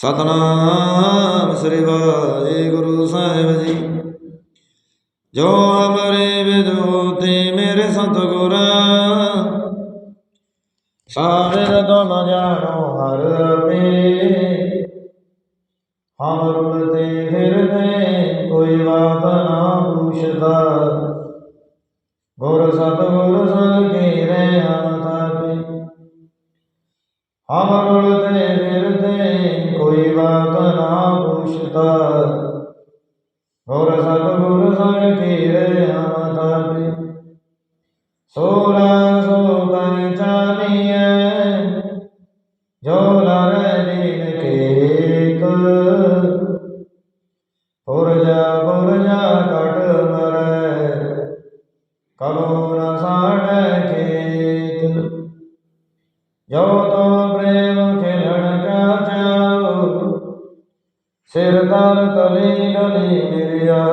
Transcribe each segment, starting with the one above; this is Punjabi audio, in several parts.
ਸਤਨਾਮ ਸ੍ਰੀ ਵਾਹਿਗੁਰੂ ਸਾਹਿਬ ਜੀ। ਜੋ ਅਮਰੇ ਵਿਦੋਤੇ ਮੇਰੇ ਸਤਿਗੁਰ ਸਾਰੇ ਰਤਨ ਜਾਣੋ ਹਰ ਰੁਲਤੇ ਫਿਰਦੇ ਕੋਈ ਬਾਤ ਨਾ ਪੁੱਛਦਾ। ਗੁਰ ਸਤਿਗੁਰ ਸੰਗ ਕੀਰੇ ਅਨਥਾਪੇ ਸੋਰਾ ਸੋ ਪਹਿਚਾਨੀਐ ਜੋ ਲਾਰੇ ਦੀਨ ਕੇਤ। ਸਿਰ ਦਰ ਤਲੀ ਗਲੀ ਮਿਲਿਆ।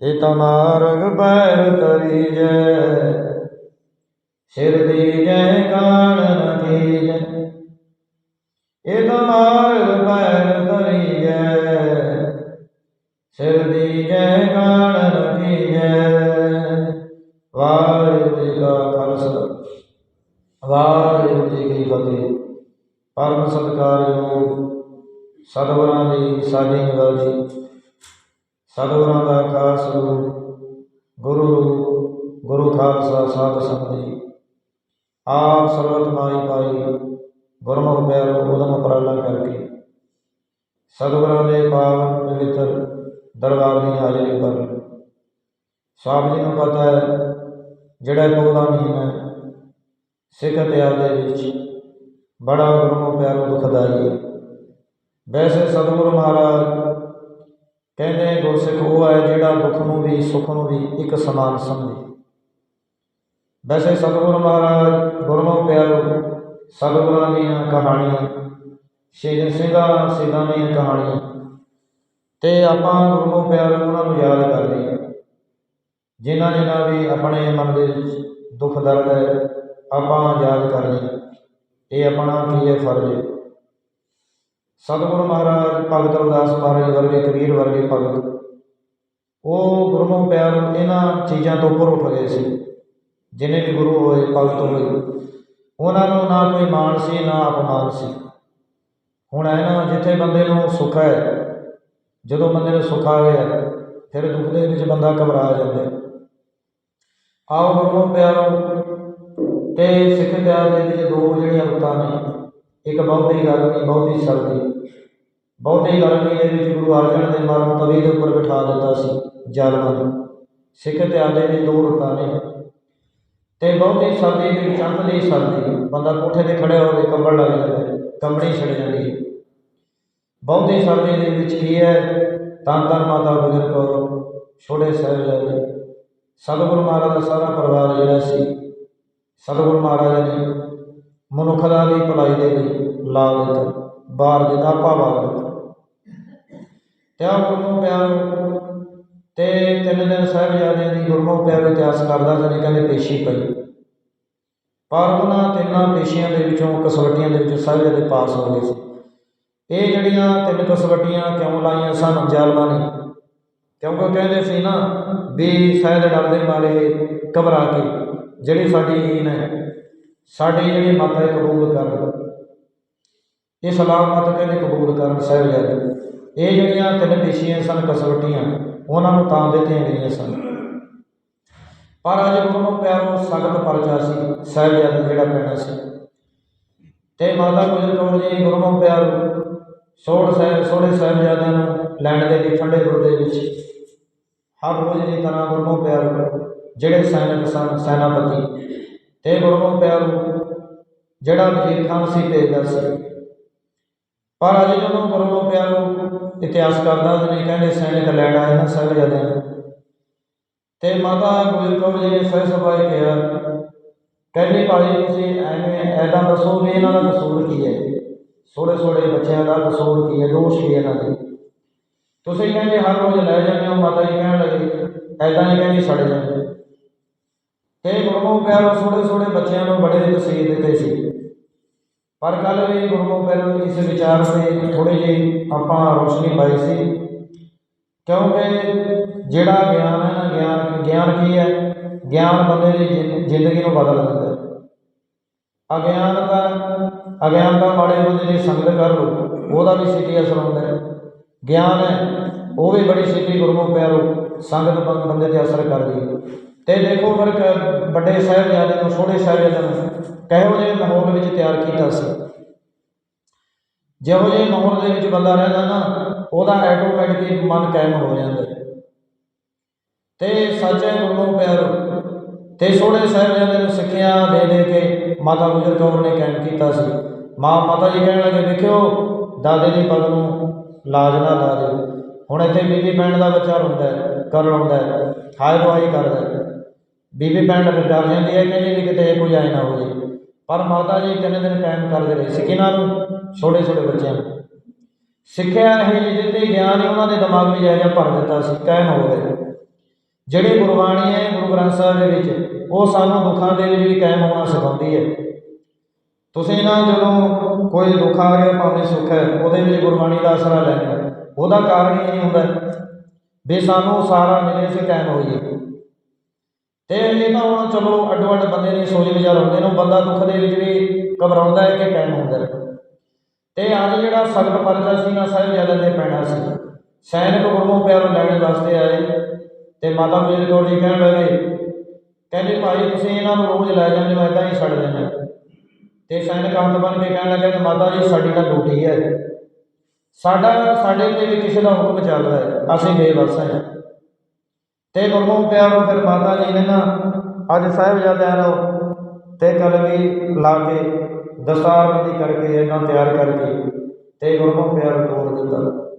ਇਤ ਮਾਰਗ ਪੈਰ ਤਰੀ ਜੈ। ਸਿਰ ਦੀ ਜੈ ਕਾਣ ਨ ਕੀਜੈ। ਇਤ ਮਾਰਗ ਪੈਰ ਤਰੀ ਜੈ। ਸਿਰ ਦੀ ਜੈ ਕਾਣ ਨ ਜੈ ਵਾਹਿਗੁਰੂ ਜੀ ਕਾ ਖਾਲਸਾ। ਵਾਹਿਗੁਰੂ ਜੀ ਕੀ ਫਤਿਹ। ਪਰਮ ਸਤਿਕਾਰਯੋਗ ਸਤਿਗੁਰਾਂ ਦੀ ਸਾਡੀ ਨਿਵਾਜੀ ਸਤਿਗੁਰਾਂ ਦਾ ਖਾਸ ਰੂਪ ਗੁਰੂ ਰੂਪ, ਗੁਰੂ ਖਾਲਸਾ ਸਾਧ ਸੰਗਤ ਜੀ। ਆਪ ਸਰਬਤ ਮਾਈ ਪਾਈ, ਗੁਰਮੁਖ ਪਿਆਰੋ, ਉਦਮ ਉਪਰਾਲਾ ਕਰਕੇ ਸਤਿਗੁਰਾਂ ਦੇ ਪਾਵਨ ਪਵਿੱਤਰ ਦਰਬਾਰ ਦੀ ਹਾਜ਼ਰੀ ਪਰ ਸਾਬ ਜੀ ਨੂੰ ਪਤਾ ਹੈ, ਜਿਹੜਾ ਪੌਦਾ ਮਹੀਨਾ ਸਿੱਖ ਇਤਿਹਾਸ ਦੇ ਵਿੱਚ ਬੜਾ ਗੁਰਮੁਖ ਪਿਆਰੋ ਦੁਖਦਾਈ ਹੈ। ਵੈਸੇ ਸਤਿਗੁਰ ਮਹਾਰਾਜ ਕਹਿੰਦੇ ਗੁਰਸਿੱਖ ਉਹ ਹੈ ਜਿਹੜਾ ਦੁੱਖ ਨੂੰ ਵੀ, ਸੁੱਖ ਨੂੰ ਵੀ ਇੱਕ ਸਮਾਨ ਸਮਝੇ। ਵੈਸੇ ਸਤਿਗੁਰ ਮਹਾਰਾਜ ਗੁਰਮੁਖ ਪਿਆਰੋ, ਸਤਿਗੁਰਾਂ ਦੀਆਂ ਕਹਾਣੀਆਂ ਸ਼ਹੀਦ ਸਿੰਘਾਂ ਸਿੰਘਾਂ ਦੀਆਂ ਕਹਾਣੀਆਂ, ਤੇ ਆਪਾਂ ਗੁਰਮੁਖ ਪਿਆਰੋ ਉਹਨਾਂ ਨੂੰ ਯਾਦ ਕਰਦੇ ਹਾਂ, ਜਿਨ੍ਹਾਂ ਜਿਨ੍ਹਾਂ ਵੀ ਆਪਣੇ ਮਨ ਦੇ ਵਿੱਚ ਦੁੱਖ ਦਰਦ ਹੈ, ਆਪਾਂ ਯਾਦ ਕਰ ਹਾਂ, ਇਹ ਆਪਣਾ ਕੀ ਹੈ ਫਰਜ਼ ਹੈ? ਸਤਿਗੁਰੂ ਮਹਾਰਾਜ, ਭਗਤ ਰਵਿਦਾਸ ਮਹਾਰਾਜ ਵਰਗੇ, ਕਬੀਰ ਵਰਗੇ ਭਗਤ। ਉਹ ਗੁਰਮੁਖ ਪਿਆਰ ਇਹਨਾਂ ਚੀਜ਼ਾਂ ਤੋਂ ਉੱਪਰ ਉੱਠ ਗਏ ਸੀ, ਜਿਨੇ ਵੀ ਗੁਰੂ ਹੋਏ, ਭਗਤ ਹੋਏ। ਉਹਨਾਂ ਨੂੰ ਨਾ ਕੋਈ ਮਾਣ ਸੀ, ਨਾ ਅਪਮਾਨ ਸੀ। ਹੁਣ ਹੈ ਨਾ ਜਿੱਥੇ ਬੰਦੇ ਨੂੰ ਸੁੱਖ ਹੈ, ਜਦੋਂ ਬੰਦੇ ਨੂੰ ਸੁੱਖ ਆ ਗਿਆ, ਫਿਰ ਦੁੱਖ ਦੇ ਵਿੱਚ ਬੰਦਾ ਘਬਰਾ ਜਾਂਦਾ ਆਓ ਗੁਰਮੁਖ ਪਿਆਰੋ, ਤੇ ਸਿੱਖ ਇਤਿਹਾਸ ਦੇ ਵਿੱਚ ਦੋ ਜਿਹੜੀਆਂ ਰੁੱਤਾਂ ਨੇ। ਇੱਕ ਬਹੁਤੀ ਗੱਲ ਨਹੀਂ ਬਹੁਤੀ ਸਰਦੀ ਬਹੁਤੀ ਗਰਮੀ ਦੇ ਵਿੱਚ ਗੁਰੂ ਅਰਜਨ ਦੇਵ ਮਹਾਰਾਜ ਨੂੰ ਤਵੀ ਦੇ ਉੱਪਰ ਬਿਠਾ ਦਿੱਤਾ ਸੀ ਜ਼ਾਲਮਾਂ ਨੂੰ ਸਿੱਖ ਇਤਿਹਾਸ ਦੇ ਦੋ ਰੁੱਤਾਂ ਨੇ। ਤੇ ਬਹੁਤੀ ਸਰਦੀ ਦੇ ਵਿੱਚ ਅੰਤ ਦੀ ਸਰਦੀ। ਬੰਦਾ ਕੋਠੇ ਤੇ ਖੜਿਆ ਹੋਵੇ ਕੰਬਲ ਲੱਗ ਜਾਂਦਾ ਹੈ, ਕੰਬਣੀ ਛਿੜ ਜਾਂਦੀ ਹੈ। ਬਹੁਤੀ ਸਰਦੀ ਦੇ ਵਿੱਚ ਕੀ ਹੈ? ਤਨ ਤਨ ਮਾਤਾ ਗੁਜਰ ਕੌਰ ਛੋਟੇ ਸਾਹਿਬਜ਼ਾਦੇ। ਸਤਿਗੁਰੂ ਮਹਾਰਾਜ ਦਾ ਸਾਰਾ ਪਰਿਵਾਰ ਜਿਹੜਾ ਸੀ ਸਤਿਗੁਰੂ ਮਹਾਰਾਜ ਨੇ ਮਨੁੱਖ ਦਾ ਵੀ ਭਲਾਈ ਦੇ ਲਈ ਲਾ ਦਿੱਤਾ, ਬਾਹਰ ਦੇ ਦਾਪਾ ਬਾਹਰ ਗੁਰਮੁਖ ਪਿਆਰ ਤੇ ਤਿੰਨ ਦਿਨ ਸਾਹਿਬਜ਼ਾਦਿਆਂ ਦੀ ਗੁਰਮੁਖ ਪਿਆਰ ਇਤਿਹਾਸ ਕਰਦਾ ਜਾਨੀ ਕਹਿੰਦੇ ਪੇਸ਼ੀ ਪਈ। ਪਰ ਉਹਨਾਂ ਤਿੰਨਾਂ ਪੇਸ਼ੀਆਂ ਦੇ ਵਿੱਚੋਂ ਕਸਵੱਟੀਆਂ ਦੇ ਵਿੱਚ ਸਾਹਿਬਜ਼ਾਦੇ ਪਾਸ ਹੋ ਗਏ ਸੀ। ਇਹ ਜਿਹੜੀਆਂ ਤਿੰਨ ਕਸਵੱਟੀਆਂ ਕਿਉਂ ਲਾਈਆਂ ਸਨ, ਜ਼ਾਲਮਾਂ ਨੇ? ਕਿਉਂਕਿ ਕਹਿੰਦੇ ਸੀ ਨਾ, ਵੀ ਸ਼ਾਇਦ ਡਰਦੇ ਮਾਰੇ ਘਬਰਾ ਕੇ, ਜਿਹੜੀ ਸਾਡੀ ਈਨ ਹੈ ਸਾਡੀ ਜਿਹੜੀ ਮਾਤਾ ਕਬੂਲ ਕਰਨ। ਇਹ ਸਲਾਮ ਮਤ ਕਹਿੰਦੇ ਕਬੂਲ ਕਰਨ ਸਾਹਿਬਜ਼ਾਦੇ। ਇਹ ਜਿਹੜੀਆਂ ਤਿੰਨ ਪੇਸ਼ੀਆਂ ਸਨ, ਕਸਵਟੀਆਂ, ਉਹਨਾਂ ਨੂੰ ਤਾਂ ਦਿੱਤੀਆਂ ਗਈਆਂ ਸਨ। ਪਰ ਅੱਜ ਗੁਰੂ ਪਿਆਰੋ ਸਖਤ ਪਰਚਾ ਸੀ, ਸਾਹਿਬਜ਼ਾਦੇ ਜਿਹੜਾ ਪੈਣਾ ਸੀ। ਤੇ ਮਾਤਾ ਗੁਜਰ ਕੌਰ ਜੀ ਗੁਰੂ ਪਿਆਰੋ ਸੋੜ ਸਾਹਿਬ ਸੋੜੇ ਸਾਹਿਬਜ਼ਾਦਿਆਂ ਨੂੰ ਲੈਣ ਦੇ ਲਈ ਠੰਡੇ ਗੁਰਦੇ ਵਿੱਚ। ਹਰ ਰੋਜ਼ ਦੀ ਤਰ੍ਹਾਂ ਗੁਰੂ ਪਿਆਰੋ, ਜਿਹੜੇ ਸੈਨਿਕ ਸਨ, ਸੈਨਾਪਤੀ ਤੇ ਗੁਰੂ ਪਿਆਰੋ, ਜਿਹੜਾ ਵਜ਼ੀਰ ਖਾਨ ਸੀ ਭੇਜਦਾ ਸੀ। ਪਰ ਅੱਜ ਜਦੋਂ ਗੁਰੂ ਪਿਆਰੂ ਇਤਿਹਾਸ ਕਰਦਾ ਨੇ ਕਹਿੰਦੇ ਸੈਨਿਕ ਲੈਣ ਆਏ ਨਾ ਸਾਹਿਬਜ਼ਾਦਿਆਂ ਨੂੰ ਤੇ ਮਾਤਾ ਗੁਜਰ ਕੌਰ ਜੀ ਨੇ ਸਹਿ ਸਭਾ ਕਿਹਾ, ਕਹਿੰਦੇ ਭਾਈ ਤੁਸੀਂ ਐਵੇਂ ਐਦਾਂ ਦੱਸੋ ਵੀ ਇਹਨਾਂ ਦਾ ਕਸੂਰ ਕੀ ਹੈ? ਛੋਟੇ ਛੋਟੇ ਬੱਚਿਆਂ ਦਾ ਕਸੂਰ ਕੀ ਹੈ? ਦੋਸ਼ ਕੀ ਇਹਨਾਂ ਦੇ? ਤੁਸੀਂ ਕਹਿੰਦੇ ਹਰ ਰੋਜ਼ ਲੈ ਜਾਂਦੇ ਹੋ, ਮਾਤਾ ਜੀ ਕਹਿਣ ਲੱਗੇ, ਐਦਾਂ ਹੀ ਕਹਿੰਦੀ ਸੜ ਜਾਂਦੇ। ਤੇ ਗੁਰਮੁਖ ਪਿਆਰੋ, ਛੋਟੇ ਛੋਟੇ ਬੱਚਿਆਂ ਨੂੰ ਬੜੇ ਤਸੀਹੇ ਦਿੱਤੇ ਸੀ। ਪਰ ਕੱਲ ਵੀ ਗੁਰਮੁਖ ਪਹਿਲੋਂ ਇਸ ਵਿਚਾਰ ਤੇ ਥੋੜੀ ਜਿਹੀ ਆਪਾਂ ਰੋਸ਼ਨੀ ਪਾਈ ਸੀ। ਕਿਉਂਕਿ ਜਿਹੜਾ ਗਿਆਨ ਹੈ ਨਾ, ਗਿਆਨ ਗਿਆਨ ਕੀ ਹੈ? ਗਿਆਨ ਬੰਦੇ ਦੀ ਜ਼ਿੰ- ਜ਼ਿੰਦਗੀ ਨੂੰ ਬਦਲ ਦਿੰਦਾ ਹੈ। ਅਗਿਆਨਤਾ ਅਗਿਆਨਤਾ ਵਾਲੇ ਬੰਦੇ ਦੀ ਸੰਗਤ ਕਰ ਲੋ ਉਹਦਾ ਵੀ ਸਿੱਧੀ ਅਸਰ ਹੁੰਦਾ ਹੈ। ਗਿਆਨ ਹੈ ਉਹ ਵੀ ਬੜੀ ਸਿੱਧੀ ਗੁਰਮੁਖ ਪਿਆਰੋ ਸੰਗਤ ਬੰਦੇ ਤੇ ਅਸਰ ਕਰਦੀ ਹੈ। ਤੇ ਦੇਖੋ ਫਿਰ ਵੱਡੇ ਸਾਹਿਬਜ਼ਾਦੇ ਨੂੰ ਛੋਟੇ ਸਾਹਿਬਜ਼ਾਦੇ ਨੂੰ ਕਿਹੋ ਜਿਹੇ ਮਾਹੌਲ ਵਿੱਚ ਤਿਆਰ ਕੀਤਾ ਸੀ। ਜਿਹੋ ਜਿਹੇ ਮਾਹੌਲ ਦੇ ਵਿੱਚ ਬੰਦਾ ਰਹਿੰਦਾ ਨਾ, ਉਹਦਾ ਆਟੋਮੈਟਿਕਲੀ ਮਨ ਕਾਇਮ ਹੋ ਜਾਂਦਾ ਹੈ। ਤੇ ਸੱਚੇ ਗੁਰਮੁਖ ਪਿਆਰੋ, ਤੇ ਛੋਟੇ ਸਾਹਿਬਜ਼ਾਦੇ ਨੂੰ ਸਿੱਖਿਆ ਦੇ ਦੇ ਕੇ ਮਾਤਾ ਗੁਜਰ ਕੌਰ ਨੇ ਕਾਇਮ ਕੀਤਾ ਸੀ। ਮਾਂ ਮਾਤਾ ਜੀ ਕਹਿਣ ਲੱਗੇ, ਵੇਖਿਓ, ਦਾਦੇ ਦੀ ਪਗ ਨੂੰ ਲਾਜ ਨਾ ਲਾ ਦਿਓ। ਹੁਣ ਇੱਥੇ ਬੀਬੀ ਪਿੰਡ ਦਾ ਬੱਚਾ ਹੁੰਦਾ ਹੈ ਕਰ ਰੋਂਦਾ ਹੈ, ਹਾਏ ਦੁਆਈ ਕਰਦਾ ਹੈ। ਬੀਬੀ ਪਿੰਡ ਡਰ ਜਾਂਦੀ ਹੈ ਕਹਿੰਦੀ ਵੀ ਕਿਤੇ ਕੋਈ ਆਏ ਨਾ ਹੋਵੇ। ਪਰ ਮਾਤਾ ਜੀ ਤਿੰਨ ਦਿਨ ਕਾਇਮ ਕਰਦੇ ਰਹੇ ਸੀ ਕਿਹਨਾਂ ਨੂੰ, ਛੋਟੇ ਛੋਟੇ ਬੱਚਿਆਂ ਨੂੰ। ਸਿੱਖਿਆ ਇਹ ਜਿਹਦੇ ਤੇ ਗਿਆਨ ਹੀ ਉਹਨਾਂ ਦੇ ਦਿਮਾਗ ਵਿੱਚ ਜਿਹਾ ਭਰ ਦਿੱਤਾ ਸੀ ਕਾਇਮ ਹੋ ਗਏ। ਜਿਹੜੀ ਗੁਰਬਾਣੀ ਹੈ, ਗੁਰੂ ਗ੍ਰੰਥ ਸਾਹਿਬ ਦੇ ਵਿੱਚ, ਉਹ ਸਾਨੂੰ ਦੁੱਖਾਂ ਦੇ ਵਿੱਚ ਵੀ ਕਾਇਮ ਹੋਣਾ ਸਿਖਾਉਂਦੀ ਹੈ। ਤੁਸੀਂ ਨਾ ਜਦੋਂ ਕੋਈ ਦੁੱਖ ਆ ਗਿਆ ਭਾਵੇਂ ਸੁੱਖ ਹੈ, ਉਹਦੇ ਵਿੱਚ ਗੁਰਬਾਣੀ ਦਾ ਆਸਰਾ ਲੈਣਾ ਉਹਦਾ ਕਾਰਨ ਹੀ ਇਹ ਹੁੰਦਾ ਵੀ ਸਾਨੂੰ ਸਾਰਾ ਮਿਲੇ ਅਸੀਂ ਕਾਇਮ ਹੋਈਏ। ਤੇ ਇਹ ਤਾਂ ਹੁਣ ਚਲੋ ਅੱਡੋ ਅੱਡ ਬੰਦੇ ਦੀ ਸੋਚ ਵਿਚਾਰ ਹੁੰਦੇ ਨੇ, ਉਹ ਬੰਦਾ ਦੁੱਖ ਦੇ ਵਿੱਚ ਵੀ ਘਬਰਾਉਂਦਾ ਹੈ ਕਿ ਕਾਇਮ ਹੁੰਦਾ ਤੇ ਅੱਜ ਜਿਹੜਾ ਸਖਤ ਪਰਚਾ ਸੀ ਨਾ ਸਾਹਿਬਜ਼ਾਦੇ ਦੇ ਪੈਣਾ ਸੀ। ਸੈਨਿਕ ਗੁਰਮੁਖ ਪਿਆਰੋ ਲੈਣ ਵਾਸਤੇ ਆਏ ਤੇ ਮਾਤਾ ਗੁਜਰ ਕੌਰ ਜੀ ਕਹਿਣ ਲੱਗੇ? ਕਹਿੰਦੇ, ਭਾਈ, ਤੁਸੀਂ ਇਹਨਾਂ ਨੂੰ ਰੋਜ਼ ਲੈ ਜਾਂਦੇ ਹੋ, ਏਦਾਂ ਹੀ ਛੱਡ ਦਿੰਦੇ ਹੋ। ਤੇ ਸੈਨਿਕ ਹੱਥ ਬੰਨ ਕੇ ਕਹਿਣ ਲੱਗੇ ਕਿ ਮਾਤਾ ਜੀ, ਸਾਡੀ ਤਾਂ ਡਿਊਟੀ ਹੈ। ਸਾਡਾ, ਸਾਡੇ ਤੇ ਵੀ ਕਿਸੇ ਦਾ ਹੁਕਮ ਚੱਲਦਾ ਹੈ। ਅਸੀਂ ਬੇਵਸ ਹਾਂ। ਤੇ ਗੁਰਮੁਖ ਪਿਆਰੋ, ਫਿਰ ਮਾਤਾ ਜੀ ਨੇ ਨਾ ਅੱਜ ਸਾਹਿਬਜ਼ਾਦਿਆਂ ਨੂੰ ਤੇ ਕਲਗੀ ਲਾ ਕੇ ਦਸਤਾਰਬੰਦੀ ਕਰਕੇ ਇਹਨਾਂ ਤਿਆਰ ਕਰਕੇ ਤੇ ਗੁਰਮੁਖ ਪਿਆਰੋ ਤੋੜ ਦਿੱਤਾ।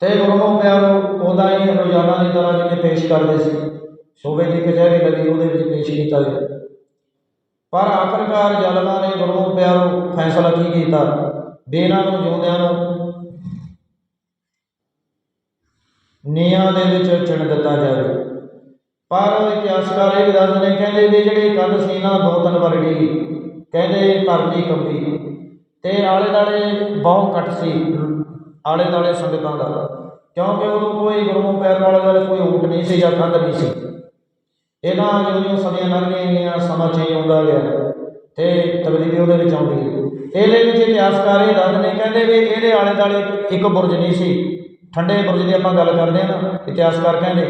ਤੇ ਗੁਰਮੁਖ ਪਿਆਰੋ ਉਹਦਾ ਹੀ ਰੋਜ਼ਾਨਾ ਦੀ ਤਰ੍ਹਾਂ ਜਿਵੇਂ ਪੇਸ਼ ਕਰਦੇ ਸੀ ਸੂਬੇ ਦੀ ਕਚਹਿਰੀ ਲੱਗੀ, ਉਹਦੇ ਵਿੱਚ ਪੇਸ਼ ਕੀਤਾ ਗਿਆ। ਪਰ ਆਖਰਕਾਰ ਜਲਮਾ ਨੇ ਗੁਰਮੁਖ ਪਿਆਰੋ ਫੈਸਲਾ ਕੀ ਕੀਤਾ? ਵੀ ਨੂੰ ਜਿਉਂਦਿਆਂ ਨੂੰ ਨੀਹਾਂ ਦੇ ਵਿੱਚ ਚਿਣ ਦਿੱਤਾ ਜਾਵੇ। ਪਰ ਇਤਿਹਾਸਕਾਰ ਇਹ ਵੀ ਦੱਸਦੇ ਨੇ, ਕਹਿੰਦੇ ਵੀ ਜਿਹੜੀ ਕੰਧ ਸੀ ਨਾ ਦੋ ਤਿੰਨ ਵਾਰ ਕਹਿੰਦੇ ਧਰਤੀ ਕੰਬੀ। ਤੇ ਆਲੇ ਦਾਲੇ ਬਹੁਤ ਕੱਟ ਸੀ ਆਲੇ ਦਾਲੇ ਸੰਗਤਾਂ ਦਾ। ਕਿਉਂਕਿ ਉਦੋਂ ਕੋਈ ਗੁਰੂ ਪੈਰ ਵਾਲੇ ਦਾ ਕੋਈ ਊਟ ਨਹੀਂ ਸੀ ਜਾਂ ਕੰਧ ਨਹੀਂ ਸੀ। ਇਹਨਾਂ ਜਿਉਂ ਜਿਉਂ ਸਦੀਆਂ ਲੰਘੀਆਂ ਗਈਆਂ, ਸਮਾਂ ਚੇਂਜ ਹੁੰਦਾ ਗਿਆ। ਤੇ ਤਬਦੀਲੀ ਉਹਦੇ ਵਿੱਚ ਆਉਂਦੀ ਗਈ। ਇਹਦੇ ਵਿੱਚ ਇਤਿਹਾਸਕਾਰ ਇਹ ਦੱਸਦੇ ਨੇ, ਕਹਿੰਦੇ ਵੀ ਇਹਦੇ ਆਲੇ ਦਾਲੇ ਇੱਕ ਬੁਰਜ ਨਹੀਂ ਸੀ। ਠੰਡੇ ਬੁਰਜ ਦੀ ਆਪਾਂ ਗੱਲ ਕਰਦੇ ਹਾਂ ਨਾ, ਇਤਿਹਾਸਕਾਰ ਕਹਿੰਦੇ